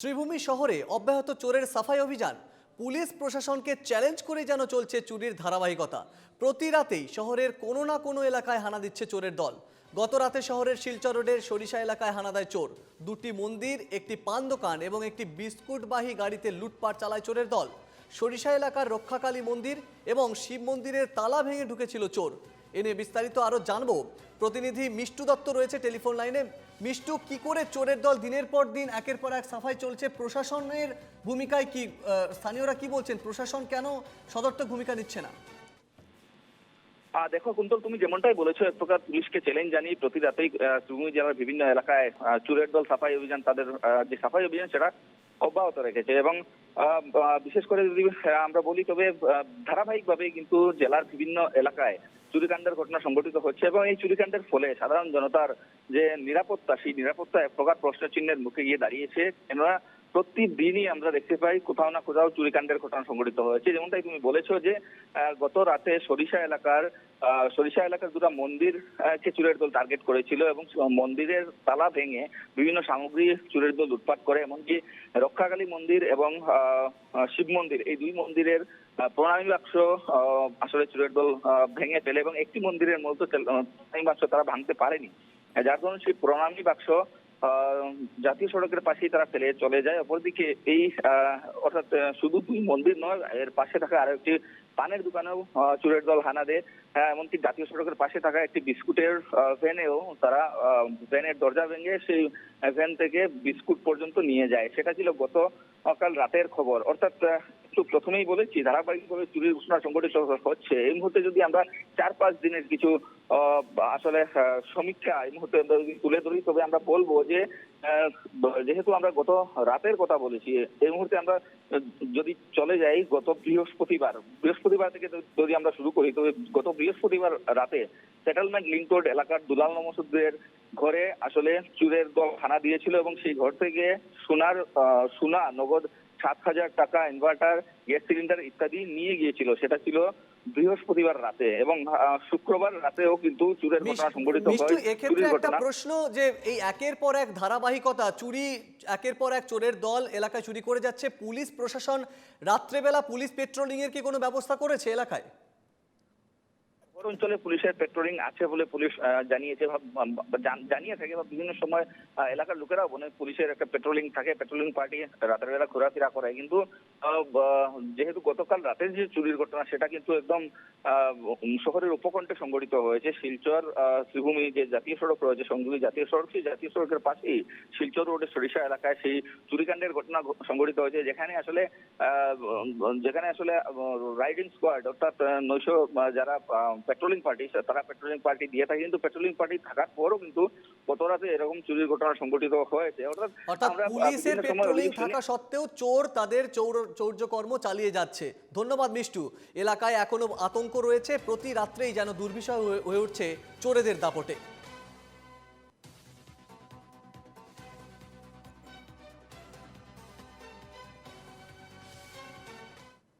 ত্রিভূমি শহরে অব্যাহত চোরের সাফাই অভিযান। পুলিশ প্রশাসনকে চ্যালেঞ্জ করে যেন চলছে চুরির ধারাবাহিকতা। প্রতি রাতেই শহরের কোনো না কোনো এলাকায় হানা দিচ্ছে চোরের দল। গত রাতে শহরের শিলচর রোডের সরিষা এলাকায় হানা দেয় চোর। দুটি মন্দির, একটি পান দোকান এবং একটি বিস্কুটবাহী গাড়িতে লুটপাট চালায় চোরের দল। সরিষা এলাকার রক্ষাকালী মন্দির এবং শিব মন্দিরের তালা ভেঙে ঢুকেছিল চোর। এ নিয়ে বিস্তারিত আরও জানব। প্রতিনিধি মিষ্টু দত্ত রয়েছে টেলিফোন লাইনে। মিষ্টু কি করে চোরের দল দিনের পর দিন একের পর এক সাফাই চলছে? প্রশাসনের ভূমিকায় কি স্থানীয়রা কি বলছেন? প্রশাসন কেন সদর্থক ভূমিকা নিচ্ছে না? দেখো কুন্তল তুমি যেমনটাই বলেছ এক প্রকার পুলিশকে চ্যালেঞ্জ জানিয়ে প্রতি রাতেই আহ, জেলার বিভিন্ন এলাকায় চোরের দল সাফাই অভিযান তাদের যে সাফাই অভিযান সেটা অব্যাহত রেখেছে এবং বিশেষ করে যদি আমরা বলি তবে ধারাবাহিকভাবে কিন্তু জেলার বিভিন্ন এলাকায় চুরিকাণ্ডের ঘটনা সংঘটিত হচ্ছে এবং এই চুরিকাণ্ডের ফলে সাধারণ জনতার যে নিরাপত্তা, সেই নিরাপত্তা এক প্রকার প্রশ্ন চিহ্নের মুখে গিয়ে দাঁড়িয়েছে। কেননা প্রতিদিনই আমরা দেখতে পাই কোথাও না কোথাও চুরিকাণ্ডের ঘটনা সংঘটিত হয়েছে। যেমনটাই তুমি বলেছ যে গত রাতে সরিষা এলাকার সরিষা এলাকার দুটা মন্দির কে চুরের দল টার্গেট করেছিল এবং মন্দিরের তালা ভেঙে বিভিন্ন সামগ্রী চুরের দল লুটপাট করে। এমনকি রক্ষাকালী মন্দির এবং শিব মন্দির, এই দুই মন্দিরের প্রণামী বাক্স আসলে চুরের দল ভেঙে ফেলে এবং একটি মন্দিরের মতো প্রণামী বাক্স তারা ভাঙতে পারেনি। যার কারণে সেই প্রণামী বাক্স জাতীয় সড়কের পাশেই তারা ফেলে চলে যায়। অপরদিকে এই অর্থাৎ শুধু দুই মন্দির নয় এর পাশে থাকা আরও একটি পানের দোকানেও চুরের দল হানা দেয়। হ্যাঁ, এমনকি জাতীয় সড়কের পাশে থাকা একটি বিস্কুটের ভ্যানেও তারা ভ্যানের দরজা ভেঙে সেই ভ্যান থেকে বিস্কুট পর্যন্ত নিয়ে যায়। সেটা ছিল গত সকাল রাতের খবর। অর্থাৎ একটু প্রথমেই বলেছি, ধারাবাহিকভাবে চুরির ঘোষণা সংঘটিত হচ্ছে। এই মুহূর্তে যদি আমরা চার পাঁচ দিনের কিছু আসলে সমীক্ষা এই মুহূর্তে আমরা যদি তুলে ধরি, তবে আমরা বলব যে যেহেতু আমরা গত রাতের কথা বলেছি, এই মুহূর্তে আমরা যদি চলে যাই গত বৃহস্পতিবার বৃহস্পতিবার থেকে যদি আমরা শুরু করি, তবে গত বৃহস্পতিবার রাতে সেটেলমেন্ট লিঙ্ক রোড এলাকার দুলাল নমসুদ্দের ঘরে আসলে চুরের দল হানা দিয়েছিল এবং সেই ঘর থেকে সোনার সোনা নগদ সাত হাজার টাকা ইনভার্টার গ্যাস সিলিন্ডার ইত্যাদি নিয়ে গিয়েছিল। সেটা ছিল বৃহস্পতিবার রাতে এবং শুক্রবার রাতেও কিন্তু চুরের ঘটনা সংঘটিত হয়। এক্ষেত্রে একটা প্রশ্ন যে এই একের পর এক ধারাবাহিকতা চুরি একের পর এক চোরের দল এলাকায় চুরি করে যাচ্ছে পুলিশ প্রশাসন রাত্রেবেলা পুলিশ পেট্রোলিং এর কি কোনো ব্যবস্থা করেছে এলাকায়? অঞ্চলে পুলিশের পেট্রোলিং আছে বলে পুলিশ জানিয়েছে জানিয়ে থাকে বা বিভিন্ন সময় এলাকার লোকেরাও বলে পুলিশের একটা পেট্রোলিং থাকে পেট্রোলিং পার্টি রাতের বেলা ঘোরাফেরা করে। কিন্তু যেহেতু গতকাল রাতের যে চুরির ঘটনা, সেটা কিন্তু একদম শহরের উপকণ্ঠে সংঘটিত হয়েছে। শিলচর শ্রীভূমি যে জাতীয় সড়ক রয়েছে, সংযোগী জাতীয় সড়ক, সেই জাতীয় সড়কের পাশেই শিলচর রোডের সরিষা এলাকায় সেই চুরিকাণ্ডের ঘটনা সংঘটিত হয়েছে। যেখানে আসলে যেখানে আসলে রাইডিং স্কোয়াড অর্থাৎ নৈশ যারা পেট্রোলিং পার্টি তারা পেট্রোলিং পার্টি দিয়ে থাকে কিন্তু পেট্রোলিং পার্টি থাকার পরও কিন্তু গত রাতে এরকম চুরির ঘটনা সংঘটিত হয়েছে। অর্থাৎ পুলিশের পেট্রোলিং থাকা সত্ত্বেও চোর তাদের চৌর চৌর্যকর্ম চালিয়ে যাচ্ছে। ধন্যবাদ মিষ্টু। এলাকায় এখনও আতঙ্ক রয়েছে। প্রতি রাত্রেই যেন দুর্বিষয় হয়ে উঠছে চোরেদের দাপটে।